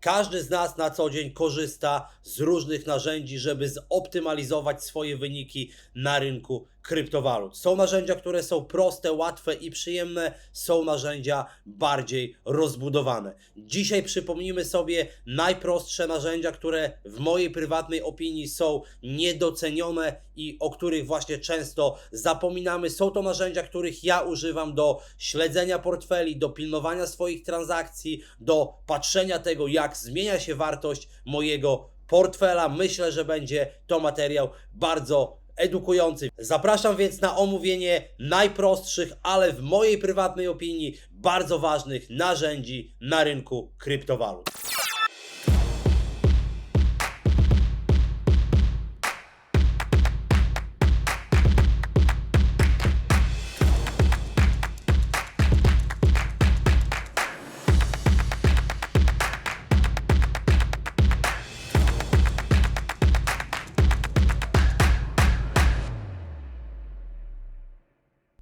Każdy z nas na co dzień korzysta z różnych narzędzi, żeby zoptymalizować swoje wyniki na rynku kryptowalut. Są narzędzia, które są proste, łatwe i przyjemne, są narzędzia bardziej rozbudowane. Dzisiaj przypomnimy sobie najprostsze narzędzia, które w mojej prywatnej opinii są niedocenione i o których właśnie często zapominamy. Są to narzędzia, których ja używam do śledzenia portfeli, do pilnowania swoich transakcji, do patrzenia tego, jak zmienia się wartość mojego portfela. Myślę, że będzie to materiał bardzo edukujący. Zapraszam więc na omówienie najprostszych, ale w mojej prywatnej opinii bardzo ważnych narzędzi na rynku kryptowalut.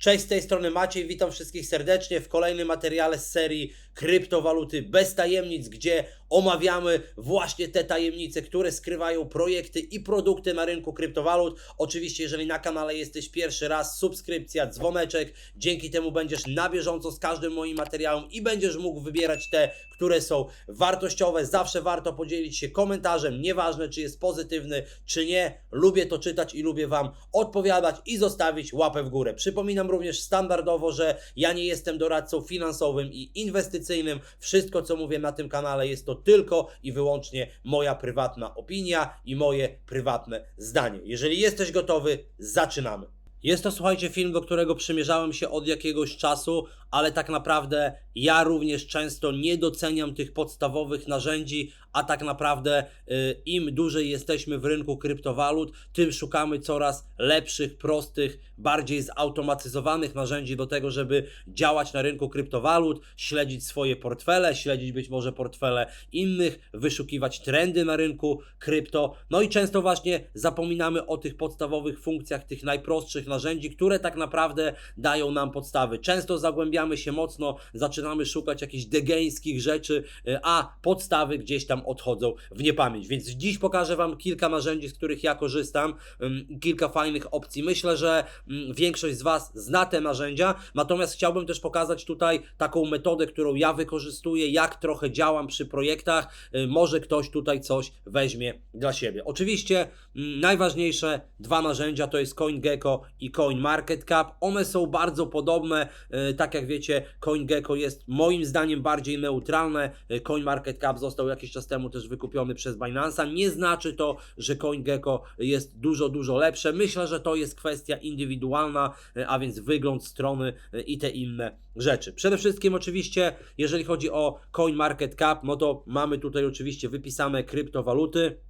Cześć, z tej strony Maciej, witam wszystkich serdecznie w kolejnym materiale z serii Kryptowaluty bez tajemnic, gdzie omawiamy właśnie te tajemnice, które skrywają projekty i produkty na rynku kryptowalut. Oczywiście, jeżeli na kanale jesteś pierwszy raz, subskrypcja, dzwoneczek, dzięki temu będziesz na bieżąco z każdym moim materiałem i będziesz mógł wybierać te, które są wartościowe. Zawsze warto podzielić się komentarzem, nieważne czy jest pozytywny, czy nie. Lubię to czytać i lubię Wam odpowiadać i zostawić łapę w górę. Przypominam również standardowo, że ja nie jestem doradcą finansowym i inwestycyjnym. Wszystko, co mówię na tym kanale, jest to tylko i wyłącznie moja prywatna opinia i moje prywatne zdanie. Jeżeli jesteś gotowy, zaczynamy. Jest to, słuchajcie, film, do którego przymierzałem się od jakiegoś czasu, ale tak naprawdę ja również często nie doceniam tych podstawowych narzędzi, a tak naprawdę y, im dłużej jesteśmy w rynku kryptowalut, tym szukamy coraz lepszych, prostych, bardziej zautomatyzowanych narzędzi do tego, żeby działać na rynku kryptowalut, śledzić swoje portfele, śledzić być może portfele innych, wyszukiwać trendy na rynku krypto. No i często właśnie zapominamy o tych podstawowych funkcjach, tych najprostszych narzędzi, które tak naprawdę dają nam podstawy. Często zagłębiamy się mocno, zaczynamy szukać jakichś degeńskich rzeczy, y, a podstawy gdzieś tam odchodzą w niepamięć. Więc dziś pokażę Wam kilka narzędzi, z których ja korzystam, ym, kilka fajnych opcji. Myślę, że ym, większość z Was zna te narzędzia, natomiast chciałbym też pokazać tutaj taką metodę, którą ja wykorzystuję, jak trochę działam przy projektach. Y, Może ktoś tutaj coś weźmie dla siebie. Oczywiście ym, najważniejsze dwa narzędzia to jest CoinGecko i CoinMarketCap. One są bardzo podobne, y, tak jak wiecie, CoinGecko jest moim zdaniem bardziej neutralne. Y, CoinMarketCap został jakiś czas temu też wykupiony przez Binance'a. Nie znaczy to, że CoinGecko jest dużo, dużo lepsze. Myślę, że to jest kwestia indywidualna, y, a więc wygląd strony i te inne rzeczy. Przede wszystkim oczywiście, jeżeli chodzi o CoinMarketCap, no to mamy tutaj oczywiście wypisane kryptowaluty.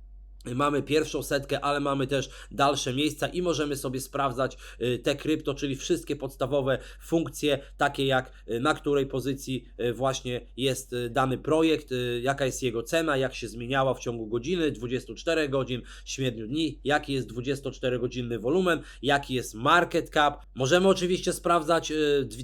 Mamy pierwszą setkę, ale mamy też dalsze miejsca i możemy sobie sprawdzać y, te krypto, czyli wszystkie podstawowe funkcje, takie jak y, na której pozycji y, właśnie jest dany projekt, jaka jest jego cena, jak się zmieniała w ciągu godziny, 24 godzin, 7 dni, jaki jest 24-godzinny wolumen, jaki jest market cap. Możemy oczywiście sprawdzać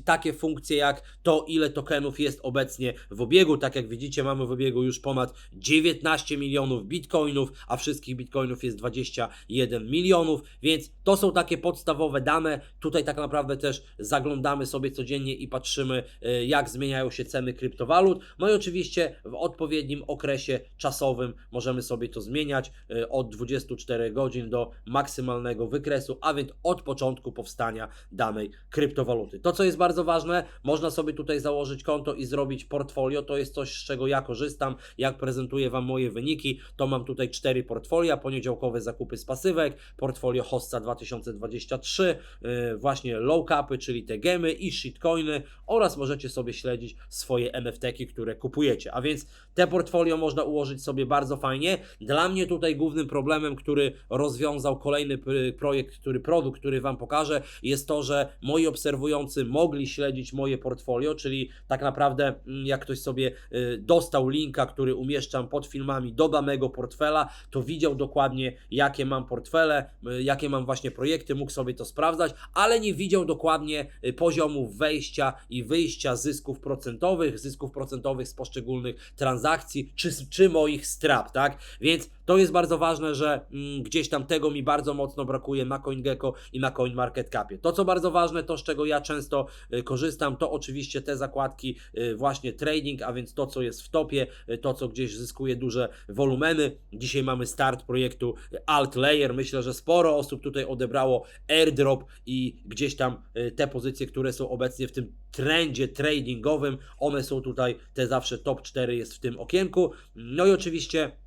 takie funkcje jak to, ile tokenów jest obecnie w obiegu. Tak jak widzicie, mamy w obiegu już ponad 19 milionów bitcoinów, a wszystkich bitcoinów jest 21 milionów, więc to są takie podstawowe dane. Tutaj tak naprawdę też zaglądamy sobie codziennie i patrzymy, y, jak zmieniają się ceny kryptowalut. No i oczywiście w odpowiednim okresie czasowym możemy sobie to zmieniać y, od 24 godzin do maksymalnego wykresu, a więc od początku powstania danej kryptowaluty. To, co jest bardzo ważne, można sobie tutaj założyć konto i zrobić portfolio. To jest coś, z czego ja korzystam, jak prezentuję Wam moje wyniki. To mam tutaj cztery portfolia, poniedziałkowe zakupy z pasywek, portfolio Hossa 2023, yy, właśnie low capy, czyli te gemy i shitcoiny oraz możecie sobie śledzić swoje NFT-ki, które kupujecie. A więc te portfolio można ułożyć sobie bardzo fajnie. Dla mnie tutaj głównym problemem, który rozwiązał kolejny pr- projekt, który produkt, który Wam pokażę, jest to, że moi obserwujący mogli śledzić moje portfolio, czyli tak naprawdę mm, jak ktoś sobie y, dostał linka, który umieszczam pod filmami do danego portfela, to widział dokładnie, jakie mam portfele, jakie mam właśnie projekty, mógł sobie to sprawdzać, ale nie widział dokładnie y, poziomów wejścia i wyjścia zysków procentowych, zysków procentowych z poszczególnych transakcji, czy, czy moich strat, tak? Więc to jest bardzo ważne, że mm, gdzieś tam tego mi bardzo mocno brakuje na CoinGecko i na CoinMarketCapie. To, co bardzo ważne, to z czego ja często y, korzystam, to oczywiście te zakładki y, właśnie trading, a więc to, co jest w topie, y, to, co gdzieś zyskuje duże wolumeny. Dzisiaj mamy start projektu AltLayer. Myślę, że sporo osób tutaj odebrało airdrop i gdzieś tam y, te pozycje, które są obecnie w tym trendzie tradingowym, one są tutaj, te zawsze top 4 jest w tym okienku. No i oczywiście y,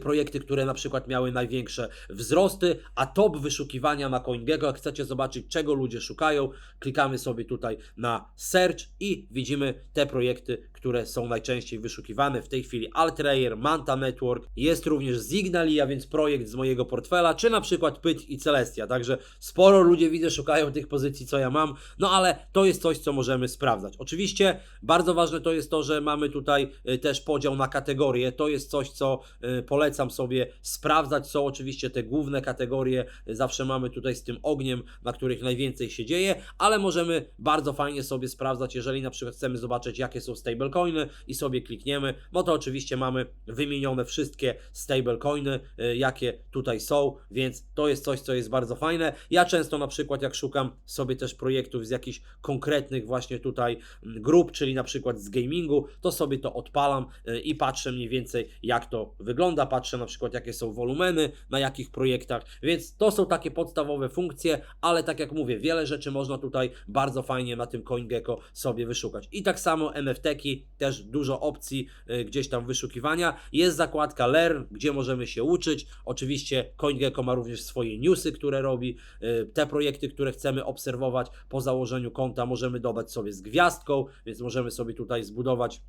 projekty, które na przykład miały największe wzrosty, a top wyszukiwania na CoinGecko, jak chcecie zobaczyć czego ludzie szukają, klikamy sobie tutaj na search i widzimy te projekty, które są najczęściej wyszukiwane. W tej chwili Altrayer, Manta Network, jest również Signalia, więc projekt z mojego portfela, czy na przykład Pyt i Celestia, także sporo ludzie widzę szukają tych pozycji, co ja mam, no ale to jest coś, co możemy sprawdzać. Oczywiście bardzo ważne to jest to, że mamy tutaj y, też podział na kategorie, to jest coś, co y, polecam sobie sprawdzać. Są oczywiście te główne kategorie, zawsze mamy tutaj z tym ogniem, na których najwięcej się dzieje, ale możemy bardzo fajnie sobie sprawdzać, jeżeli na przykład chcemy zobaczyć, jakie są stablecoiny i sobie klikniemy, no to oczywiście mamy wymienione wszystkie stablecoiny, y, jakie tutaj są, więc to jest coś, co jest bardzo fajne. Ja często na przykład, jak szukam sobie też projektów z jakichś konkretnych właśnie tutaj mm, grup, czyli na przykład z gamingu, to sobie to odpalam y, i patrzę mniej więcej, jak to wygląda, patrzę na przykład, jakie są wolumeny, na jakich projektach, więc to są takie podstawowe funkcje, ale tak jak mówię, wiele rzeczy można tutaj bardzo fajnie na tym CoinGecko sobie wyszukać. I tak samo NFT-ki, też dużo opcji y, gdzieś tam wyszukiwania. Jest zakładka Learn, gdzie możemy się uczyć. Oczywiście CoinGecko ma również swoje newsy, które robi. Y, Te projekty, które chcemy obserwować po założeniu konta, możemy dodać sobie z gwiazdką, więc możemy sobie tutaj zbudować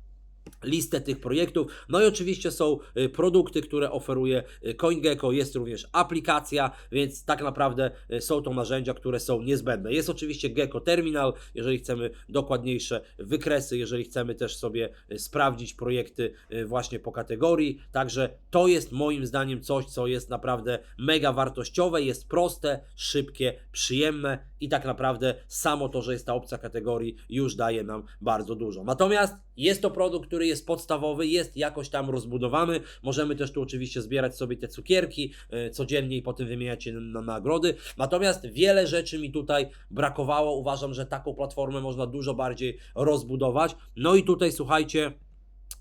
listę tych projektów. No i oczywiście są y, produkty, które oferuje y, CoinGecko, jest również aplikacja, więc tak naprawdę y, są to narzędzia, które są niezbędne. Jest oczywiście Gecko Terminal, jeżeli chcemy dokładniejsze wykresy, jeżeli chcemy też sobie sprawdzić projekty właśnie po kategorii. Także to jest moim zdaniem coś, co jest naprawdę mega wartościowe, jest proste, szybkie, przyjemne i tak naprawdę samo to, że jest ta opcja kategorii już daje nam bardzo dużo. Natomiast jest to produkt, który jest podstawowy, jest jakoś tam rozbudowany. Możemy też tu oczywiście zbierać sobie te cukierki e, codziennie i potem wymieniać je na, na nagrody. Natomiast wiele rzeczy mi tutaj brakowało. Uważam, że taką platformę można dużo bardziej rozbudować. No i tutaj słuchajcie.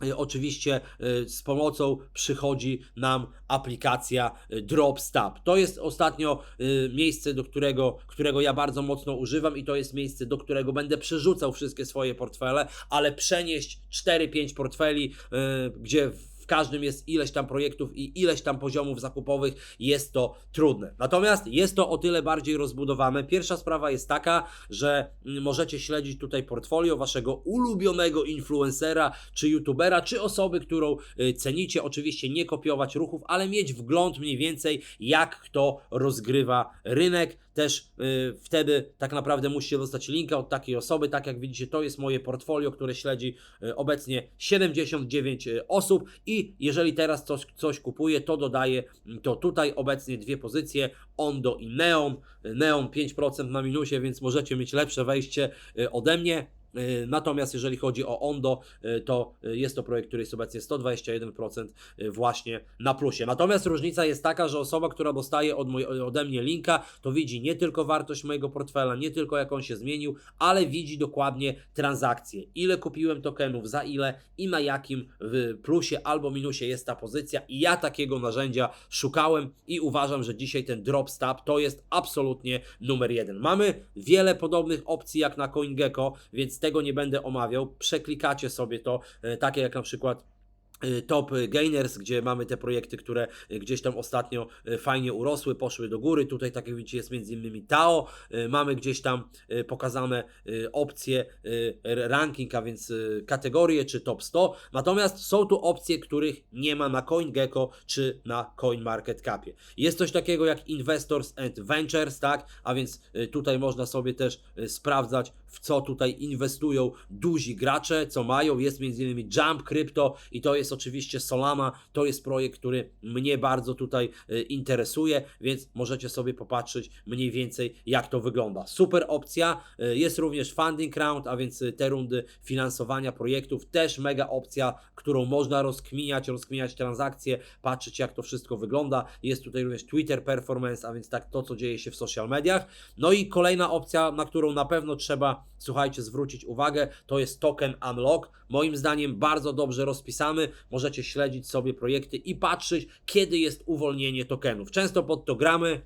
Y, Oczywiście y, z pomocą przychodzi nam aplikacja y, Dropstab. To jest ostatnio miejsce, do którego, którego ja bardzo mocno używam i to jest miejsce, do którego będę przerzucał wszystkie swoje portfele, ale przenieść 4-5 portfeli, gdzie w każdym jest ileś tam projektów i ileś tam poziomów zakupowych, jest to trudne. Natomiast jest to o tyle bardziej rozbudowane. Pierwsza sprawa jest taka, że mm, możecie śledzić tutaj portfolio waszego ulubionego influencera, czy youtubera, czy osoby, którą y, cenicie. Oczywiście nie kopiować ruchów, ale mieć wgląd mniej więcej, jak kto rozgrywa rynek. Też y, wtedy tak naprawdę musicie dostać linka od takiej osoby. Tak jak widzicie, to jest moje portfolio, które śledzi y, obecnie 79 y, osób i jeżeli teraz coś, coś kupuję, to dodaję mm, to tutaj obecnie dwie pozycje, Ondo i Neon. Y, Neon 5% na minusie, więc możecie mieć lepsze wejście y, ode mnie. Y, Natomiast jeżeli chodzi o Ondo, y, to y, jest to projekt, który jest obecnie 121% y, właśnie na plusie. Natomiast różnica jest taka, że osoba, która dostaje od moj, ode mnie linka, to widzi nie tylko wartość mojego portfela, nie tylko jak on się zmienił, ale widzi dokładnie transakcje. Ile kupiłem tokenów, za ile i na jakim w plusie albo minusie jest ta pozycja. I ja takiego narzędzia szukałem i uważam, że dzisiaj ten drop stab to jest absolutnie numer jeden. Mamy wiele podobnych opcji jak na CoinGecko, więc tego nie będę omawiał. Przeklikacie sobie to, e, takie jak na przykład y, Top Gainers, gdzie mamy te projekty, które y, gdzieś tam ostatnio fajnie urosły, poszły do góry. Tutaj, tak jak widzicie, jest między innymi Tao. Mamy gdzieś tam pokazane opcje ranking, a więc kategorie czy top 100. Natomiast są tu opcje, których nie ma na CoinGecko czy na CoinMarketCapie. Jest coś takiego jak Investors and Ventures, tak? A więc tutaj można sobie też sprawdzać w co tutaj inwestują duzi gracze, co mają. Jest m.in. Jump Crypto i to jest oczywiście Solana. To jest projekt, który mnie bardzo tutaj y, interesuje, więc możecie sobie popatrzeć mniej więcej jak to wygląda. Super opcja. Y, Jest również funding round, a więc y, te rundy finansowania projektów też mega opcja, którą można rozkminiać, rozkminiać transakcje, patrzeć jak to wszystko wygląda. Jest tutaj również Twitter Performance, a więc tak to, co dzieje się w social mediach. No i kolejna opcja, na którą na pewno trzeba, słuchajcie, zwrócić uwagę, to jest token Unlock. Moim zdaniem bardzo dobrze rozpisany. Możecie śledzić sobie projekty i patrzeć, kiedy jest uwolnienie tokenów. Często pod to gramy.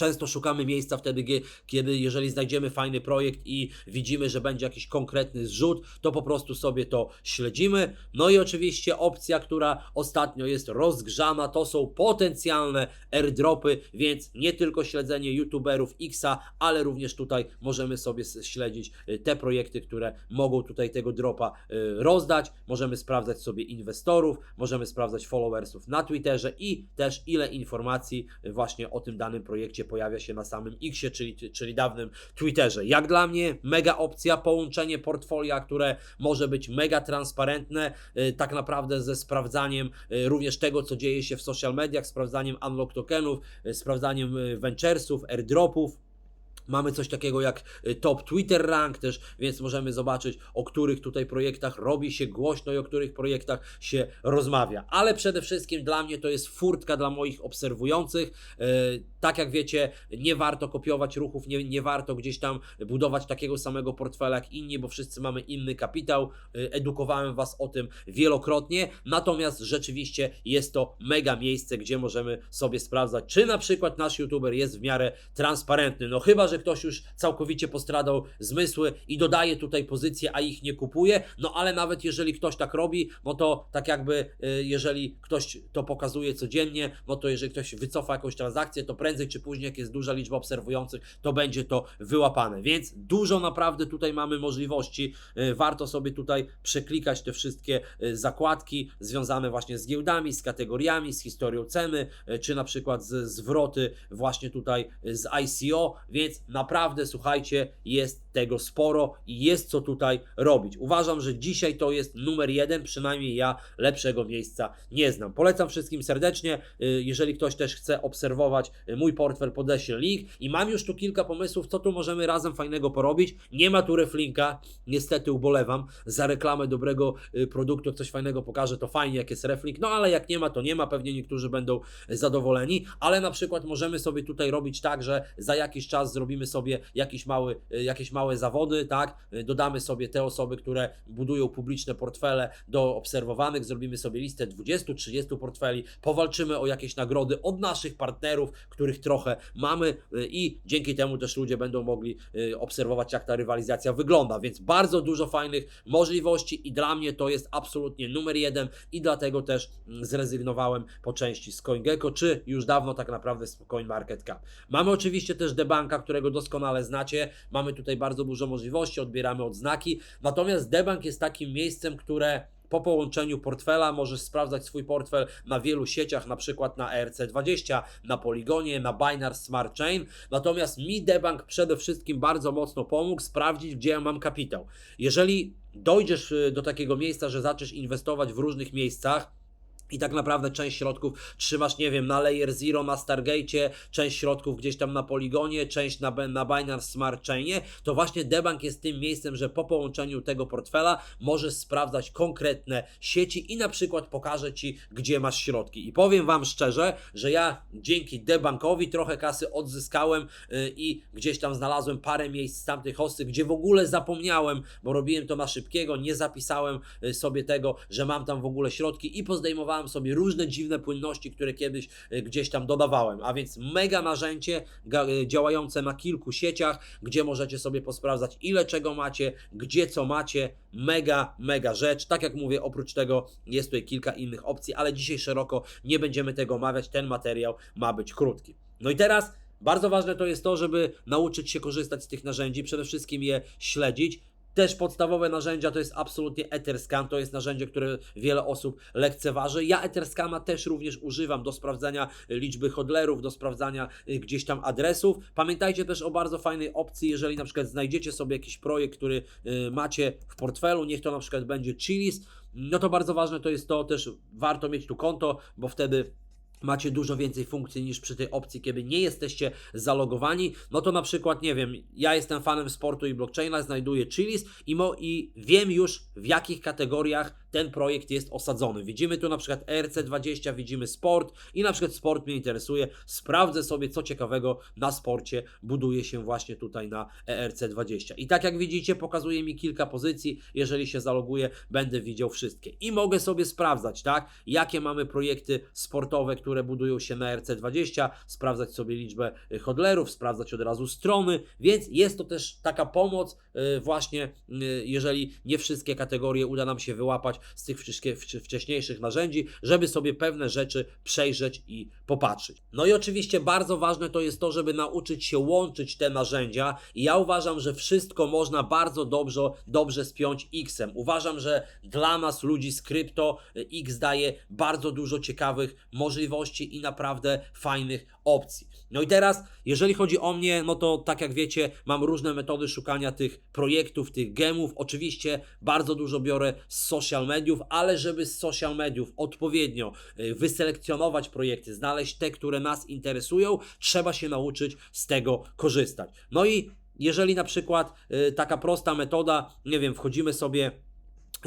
Często szukamy miejsca wtedy, kiedy jeżeli znajdziemy fajny projekt i widzimy, że będzie jakiś konkretny zrzut, to po prostu sobie to śledzimy. No i oczywiście opcja, która ostatnio jest rozgrzana, to są potencjalne airdropy, więc nie tylko śledzenie youtuberów Xa, ale również tutaj możemy sobie śledzić y, te projekty, które mogą tutaj tego dropa y, rozdać. Możemy sprawdzać sobie inwestorów, możemy sprawdzać followersów na Twitterze i też ile informacji y, właśnie o tym danym projekcie pojawia się na samym Xie, czyli, czyli dawnym Twitterze. Jak dla mnie mega opcja, połączenie portfolia, które może być mega transparentne, y, tak naprawdę ze sprawdzaniem y, również tego, co dzieje się w social mediach, sprawdzaniem unlock tokenów, y, sprawdzaniem venturesów, airdropów. Mamy coś takiego jak top Twitter rank też, więc możemy zobaczyć, o których tutaj projektach robi się głośno i o których projektach się rozmawia. Ale przede wszystkim dla mnie to jest furtka dla moich obserwujących. Tak jak wiecie, nie warto kopiować ruchów, nie, nie warto gdzieś tam budować takiego samego portfela jak inni, bo wszyscy mamy inny kapitał. Y, Edukowałem Was o tym wielokrotnie. Natomiast rzeczywiście jest to mega miejsce, gdzie możemy sobie sprawdzać, czy na przykład nasz youtuber jest w miarę transparentny. No chyba, że ktoś już całkowicie postradał zmysły i dodaje tutaj pozycje, a ich nie kupuje. No ale nawet jeżeli ktoś tak robi, no to tak jakby y, jeżeli ktoś to pokazuje codziennie, no to jeżeli ktoś wycofa jakąś transakcję, to prędzej czy później, jak jest duża liczba obserwujących, to będzie to wyłapane. Więc dużo naprawdę tutaj mamy możliwości. Y, Warto sobie tutaj przeklikać te wszystkie y, zakładki związane właśnie z giełdami, z kategoriami, z historią ceny, y, czy na przykład z zwroty właśnie tutaj z ICO, więc naprawdę słuchajcie, jest tego sporo i jest co tutaj robić. Uważam, że dzisiaj to jest numer jeden, przynajmniej ja lepszego miejsca nie znam. Polecam wszystkim serdecznie, y, jeżeli ktoś też chce obserwować y, mój portfel, podeślę link i mam już tu kilka pomysłów, co tu możemy razem fajnego porobić. Nie ma tu reflinka, niestety ubolewam, za reklamę dobrego y, produktu, coś fajnego pokażę, to fajnie jak jest reflink, no ale jak nie ma, to nie ma, pewnie niektórzy będą zadowoleni, ale na przykład możemy sobie tutaj robić tak, że za jakiś czas zrobimy sobie jakiś mały, jakieś małe zawody, tak, dodamy sobie te osoby, które budują publiczne portfele do obserwowanych, zrobimy sobie listę 20-30 portfeli, powalczymy o jakieś nagrody od naszych partnerów, których trochę mamy y, i dzięki temu też ludzie będą mogli y, obserwować, jak ta rywalizacja wygląda, więc bardzo dużo fajnych możliwości i dla mnie to jest absolutnie numer jeden i dlatego też mm, zrezygnowałem po części z CoinGecko, czy już dawno tak naprawdę z CoinMarketCap. Mamy oczywiście też Debanka, którego doskonale znacie, mamy tutaj bardzo dużo możliwości, odbieramy odznaki, natomiast Debank jest takim miejscem, które po połączeniu portfela możesz sprawdzać swój portfel na wielu sieciach, na przykład na ERC20, na Poligonie, na Binance Smart Chain. Natomiast mi Debank przede wszystkim bardzo mocno pomógł sprawdzić, gdzie ja mam kapitał. Jeżeli dojdziesz y, do takiego miejsca, że zaczniesz inwestować w różnych miejscach, i tak naprawdę część środków trzymasz, nie wiem, na Layer Zero, na Stargate, część środków gdzieś tam na Poligonie, część na, na Binance Smart Chainie, to właśnie Debank jest tym miejscem, że po połączeniu tego portfela możesz sprawdzać konkretne sieci i na przykład pokaże Ci, gdzie masz środki. I powiem Wam szczerze, że ja dzięki Debankowi trochę kasy odzyskałem yy, i gdzieś tam znalazłem parę miejsc z tamtych hosty, gdzie w ogóle zapomniałem, bo robiłem to na szybkiego, nie zapisałem y, sobie tego, że mam tam w ogóle środki i pozdejmowałem sobie różne dziwne płynności, które kiedyś y, gdzieś tam dodawałem. A więc mega narzędzie y, działające na kilku sieciach, gdzie możecie sobie posprawdzać ile czego macie, gdzie co macie. Mega, mega rzecz. Tak jak mówię, oprócz tego jest tutaj kilka innych opcji, ale dzisiaj szeroko nie będziemy tego omawiać. Ten materiał ma być krótki. No i teraz bardzo ważne to jest to, żeby nauczyć się korzystać z tych narzędzi, przede wszystkim je śledzić. Też podstawowe narzędzia to jest absolutnie Etherscan, to jest narzędzie, które wiele osób lekceważy. Ja Etherscana też również używam do sprawdzania liczby hodlerów, do sprawdzania y, gdzieś tam adresów. Pamiętajcie też o bardzo fajnej opcji, jeżeli na przykład znajdziecie sobie jakiś projekt, który y, macie w portfelu, niech to na przykład będzie Chilis, no to bardzo ważne to jest to, też warto mieć tu konto, bo wtedy macie dużo więcej funkcji niż przy tej opcji, kiedy nie jesteście zalogowani, no to na przykład, nie wiem, ja jestem fanem sportu i blockchaina, znajduję Chilis i, mo, i wiem już w jakich kategoriach ten projekt jest osadzony. Widzimy tu na przykład ERC20, widzimy sport i na przykład sport mnie interesuje, sprawdzę sobie co ciekawego na sporcie buduje się właśnie tutaj na E ERC20. I tak jak widzicie, pokazuje mi kilka pozycji, jeżeli się zaloguję, będę widział wszystkie. I mogę sobie sprawdzać, tak, jakie mamy projekty sportowe, które budują się na ERC20, sprawdzać sobie liczbę y, hodlerów, sprawdzać od razu strony, więc jest to też taka pomoc y, właśnie, y, jeżeli nie wszystkie kategorie uda nam się wyłapać z tych wcześnie- wcz- wcześniejszych narzędzi, żeby sobie pewne rzeczy przejrzeć i popatrzeć. No i oczywiście bardzo ważne to jest to, żeby nauczyć się łączyć te narzędzia i ja uważam, że wszystko można bardzo dobrze, dobrze spiąć X-em. Uważam, że dla nas, ludzi z krypto, y, X daje bardzo dużo ciekawych możliwości i naprawdę fajnych opcji. No i teraz, jeżeli chodzi o mnie, no to tak jak wiecie, mam różne metody szukania tych projektów, tych gemów. Oczywiście bardzo dużo biorę z social mediów, ale żeby z social mediów odpowiednio y, wyselekcjonować projekty, znaleźć te, które nas interesują, trzeba się nauczyć z tego korzystać. No i jeżeli na przykład y, taka prosta metoda, nie wiem, wchodzimy sobie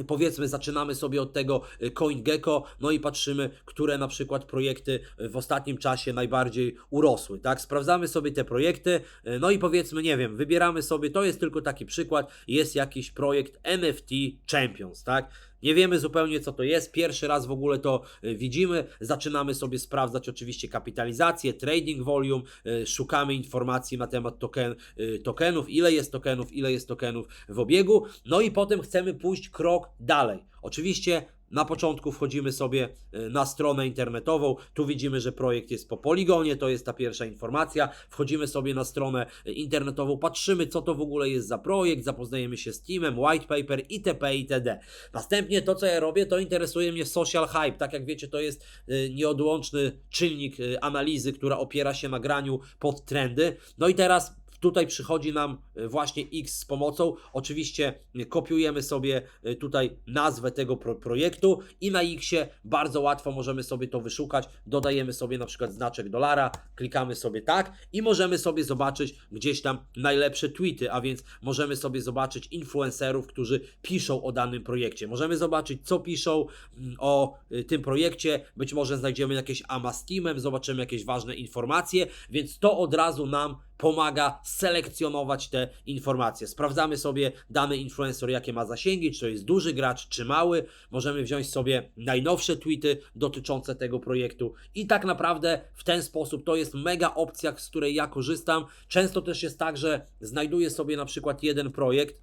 Powiedzmy, zaczynamy sobie od tego y, CoinGecko, no i patrzymy, które na przykład projekty w ostatnim czasie najbardziej urosły, tak? Sprawdzamy sobie te projekty, no i powiedzmy, nie wiem, wybieramy sobie, to jest tylko taki przykład, jest jakiś projekt NFT Champions, tak? Nie wiemy zupełnie co to jest, pierwszy raz w ogóle to y, widzimy, zaczynamy sobie sprawdzać oczywiście kapitalizację, trading volume, y, szukamy informacji na temat token, y, tokenów, ile jest tokenów, ile jest tokenów w obiegu, no i potem chcemy pójść krok dalej. Oczywiście na początku wchodzimy sobie y, na stronę internetową. Tu widzimy, że projekt jest po poligonie, to jest ta pierwsza informacja. Wchodzimy sobie na stronę y, internetową, patrzymy, co to w ogóle jest za projekt, zapoznajemy się z teamem, white paper itp. itd. Następnie to, co ja robię, to interesuje mnie social hype. Tak jak wiecie, to jest y, nieodłączny czynnik analizy, która opiera się na graniu pod trendy. No i teraz Tutaj przychodzi nam y, właśnie X z pomocą. Oczywiście kopiujemy sobie y, tutaj nazwę tego pro projektu i na Xie bardzo łatwo możemy sobie to wyszukać. Dodajemy sobie na przykład znaczek dolara, klikamy sobie tak i możemy sobie zobaczyć gdzieś tam najlepsze tweety, a więc możemy sobie zobaczyć influencerów, którzy piszą o danym projekcie. Możemy zobaczyć, co piszą mm, o y, tym projekcie. Być może znajdziemy jakieś AMA z teamem, zobaczymy jakieś ważne informacje, więc to od razu nam pomaga selekcjonować te informacje. Sprawdzamy sobie dany influencer, jakie ma zasięgi, czy to jest duży gracz, czy mały. Możemy wziąć sobie najnowsze tweety dotyczące tego projektu i tak naprawdę w ten sposób to jest mega opcja, z której ja korzystam. Często też jest tak, że znajduję sobie na przykład jeden projekt,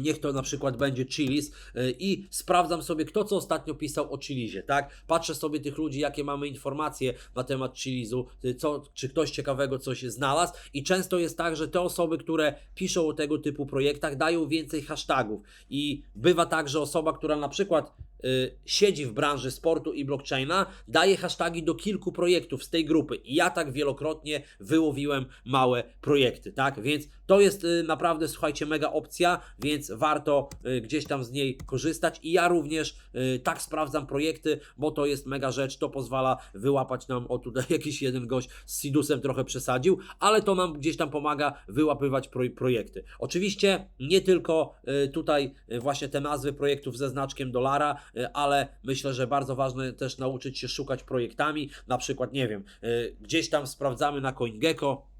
Niech to na przykład będzie Chilis y, i sprawdzam sobie, kto co ostatnio pisał o Chilizie, tak? Patrzę sobie tych ludzi, jakie mamy informacje na temat Chilizu, y, co, czy ktoś ciekawego coś znalazł i często jest tak, że te osoby, które piszą o tego typu projektach dają więcej hashtagów i bywa tak, że osoba, która na przykład y, siedzi w branży sportu i blockchaina, daje hashtagi do kilku projektów z tej grupy. I ja tak wielokrotnie wyłowiłem małe projekty, tak? Więc to jest y, naprawdę, słuchajcie, mega opcja, więc warto y, gdzieś tam z niej korzystać. I ja również y, tak sprawdzam projekty, bo to jest mega rzecz, to pozwala wyłapać nam, o tutaj jakiś jeden gość z Sidusem trochę przesadził, ale to nam gdzieś tam pomaga wyłapywać pro, projekty. Oczywiście nie tylko tutaj właśnie te nazwy projektów ze znaczkiem dolara, ale myślę, że bardzo ważne też nauczyć się szukać projektami, na przykład, nie wiem, gdzieś tam sprawdzamy na CoinGecko,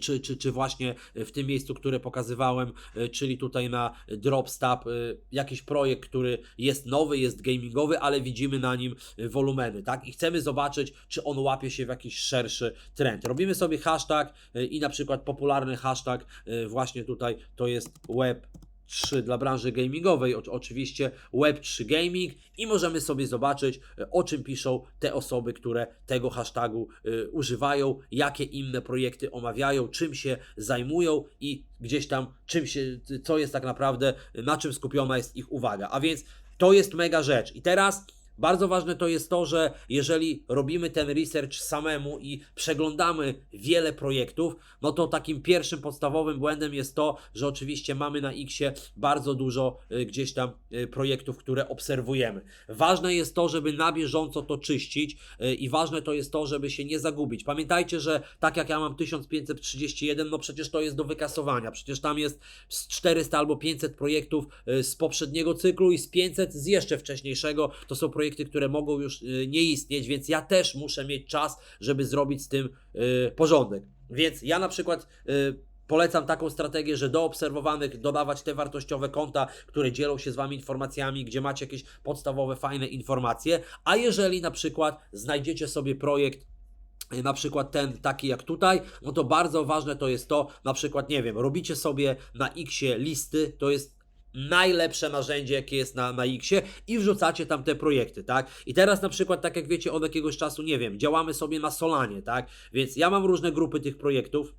czy, czy, czy właśnie w tym miejscu, które pokazywałem, y, czyli tutaj na Dropstab, jakiś projekt, który jest nowy, jest gamingowy, ale widzimy na nim wolumeny, tak? I chcemy zobaczyć, czy on łapie się w jakiś szerszy trend. Robimy sobie hashtag i na przykład popularny hashtag właśnie tutaj to jest web Web3 dla branży gamingowej, o, oczywiście Web3 Gaming i możemy sobie zobaczyć, e, o czym piszą te osoby, które tego hashtagu e, używają, jakie inne projekty omawiają, czym się zajmują i gdzieś tam czym się, co jest tak naprawdę, na czym skupiona jest ich uwaga. A więc to jest mega rzecz. I teraz bardzo ważne to jest to, że jeżeli robimy ten research samemu i przeglądamy wiele projektów, no to takim pierwszym podstawowym błędem jest to, że oczywiście mamy na Xie bardzo dużo y, gdzieś tam y, projektów, które obserwujemy. Ważne jest to, żeby na bieżąco to czyścić y, i ważne to jest to, żeby się nie zagubić. Pamiętajcie, że tak jak ja mam 1531, no przecież to jest do wykasowania. Przecież tam jest z 400 albo 500 projektów z poprzedniego cyklu i z 500 z jeszcze wcześniejszego. To są projekty, które mogą już y, nie istnieć, więc ja też muszę mieć czas, żeby zrobić z tym y, porządek. Więc ja na przykład y, polecam taką strategię, że do obserwowanych dodawać te wartościowe konta, które dzielą się z Wami informacjami, gdzie macie jakieś podstawowe, fajne informacje. A jeżeli na przykład znajdziecie sobie projekt, na przykład ten taki jak tutaj, no to bardzo ważne to jest to, na przykład, nie wiem, robicie sobie na Xie listy, to jest najlepsze narzędzie, jakie jest na, na Xie i wrzucacie tam te projekty, tak? I teraz na przykład, tak jak wiecie, od jakiegoś czasu, nie wiem, działamy sobie na Solanie, tak? Więc ja mam różne grupy tych projektów,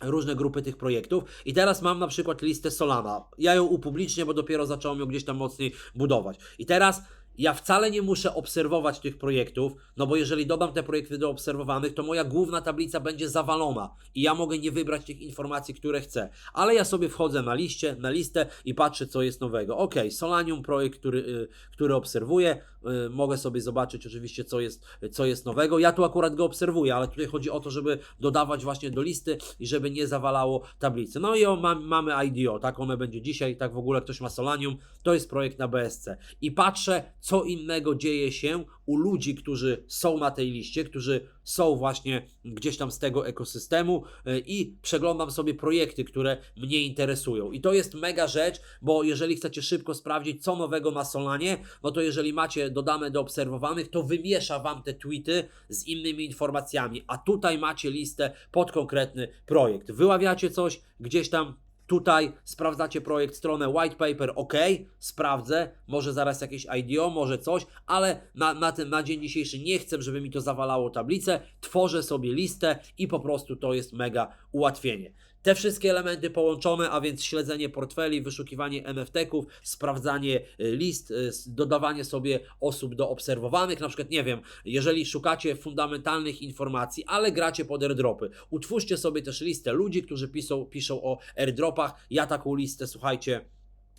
różne grupy tych projektów i teraz mam na przykład listę Solana. Ja ją upublicznię, bo dopiero zacząłem ją gdzieś tam mocniej budować. I teraz ja wcale nie muszę obserwować tych projektów, no bo jeżeli dodam te projekty do obserwowanych, to moja główna tablica będzie zawalona i ja mogę nie wybrać tych informacji, które chcę. Ale ja sobie wchodzę na liście, na listę i patrzę, co jest nowego. Ok, Solanium, projekt, który, y, który obserwuję. Y, mogę sobie zobaczyć oczywiście, co jest, co jest nowego. Ja tu akurat go obserwuję, ale tutaj chodzi o to, żeby dodawać właśnie do listy i żeby nie zawalało tablicy. No i o, mam, mamy IDO, tak? One będzie dzisiaj, tak w ogóle ktoś ma Solanium. To jest projekt na BSC. I patrzę, co innego dzieje się u ludzi, którzy są na tej liście, którzy są właśnie gdzieś tam z tego ekosystemu y, i przeglądam sobie projekty, które mnie interesują. I to jest mega rzecz, bo jeżeli chcecie szybko sprawdzić, co nowego na Solanie, no to jeżeli macie dodane do obserwowanych, to wymiesza Wam te tweety z innymi informacjami, a tutaj macie listę pod konkretny projekt. Wyławiacie coś gdzieś tam Tutaj sprawdzacie projekt, stronę white paper, ok, sprawdzę, może zaraz jakieś IDO, może coś, ale na, na, tym, na dzień dzisiejszy nie chcę, żeby mi to zawalało tablicę, tworzę sobie listę i po prostu to jest mega ułatwienie. Te wszystkie elementy połączone, a więc śledzenie portfeli, wyszukiwanie NFT-ków, sprawdzanie y, list, y, dodawanie sobie osób do obserwowanych, na przykład, nie wiem, jeżeli szukacie fundamentalnych informacji, ale gracie pod airdropy, utwórzcie sobie też listę ludzi, którzy piszą, piszą o airdropach. Ja taką listę, słuchajcie,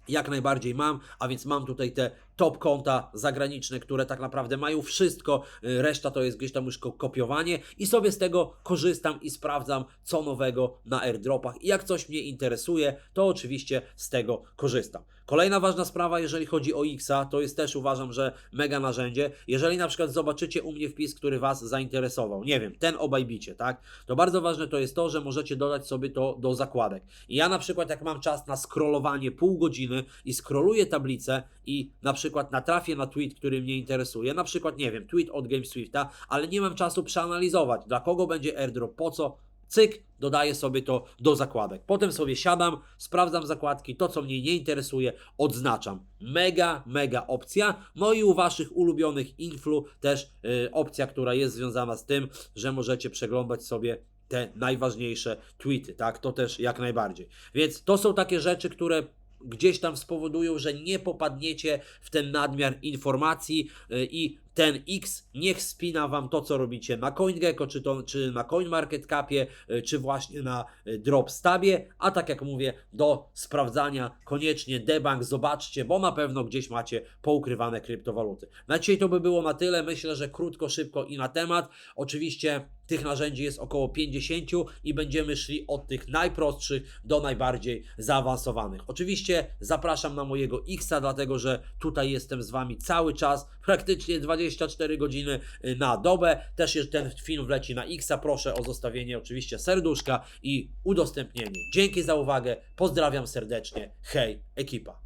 jak najbardziej mam, a więc mam tutaj te top konta zagraniczne, które tak naprawdę mają wszystko, y, reszta to jest gdzieś tam już ko- kopiowanie i sobie z tego korzystam i sprawdzam co nowego na airdropach i jak coś mnie interesuje, to oczywiście z tego korzystam. Kolejna ważna sprawa, jeżeli chodzi o Xa, to jest też uważam, że mega narzędzie. Jeżeli na przykład zobaczycie u mnie wpis, który Was zainteresował, nie wiem, ten o Bajbicie, tak, to bardzo ważne to jest to, że możecie dodać sobie to do zakładek. I ja na przykład jak mam czas na scrollowanie pół godziny i scrolluję tablicę i na przykład natrafię na tweet, który mnie interesuje, na przykład, nie wiem, tweet od GameSwifta, ale nie mam czasu przeanalizować, dla kogo będzie airdrop, po co, cyk, dodaję sobie to do zakładek. Potem sobie siadam, sprawdzam zakładki, to co mnie nie interesuje, odznaczam. Mega, mega opcja. No i u Waszych ulubionych influ też y, opcja, która jest związana z tym, że możecie przeglądać sobie te najważniejsze tweety, tak? To też jak najbardziej. Więc to są takie rzeczy, które gdzieś tam spowodują, że nie popadniecie w ten nadmiar informacji y, i ten X niech spina Wam to, co robicie na CoinGecko, czy, to, czy na CoinMarketCapie, y, czy właśnie na y, DropStabie, a tak jak mówię, do sprawdzania koniecznie debank zobaczcie, bo na pewno gdzieś macie poukrywane kryptowaluty. Na dzisiaj to by było na tyle, myślę, że krótko, szybko i na temat. Oczywiście tych narzędzi jest około 50 i będziemy szli od tych najprostszych do najbardziej zaawansowanych. Oczywiście zapraszam na mojego Xa, dlatego że tutaj jestem z Wami cały czas, praktycznie 24 godziny y, na dobę. Też ten film wleci na Xa, proszę o zostawienie oczywiście serduszka i udostępnienie. Dzięki za uwagę, pozdrawiam serdecznie, hej ekipa.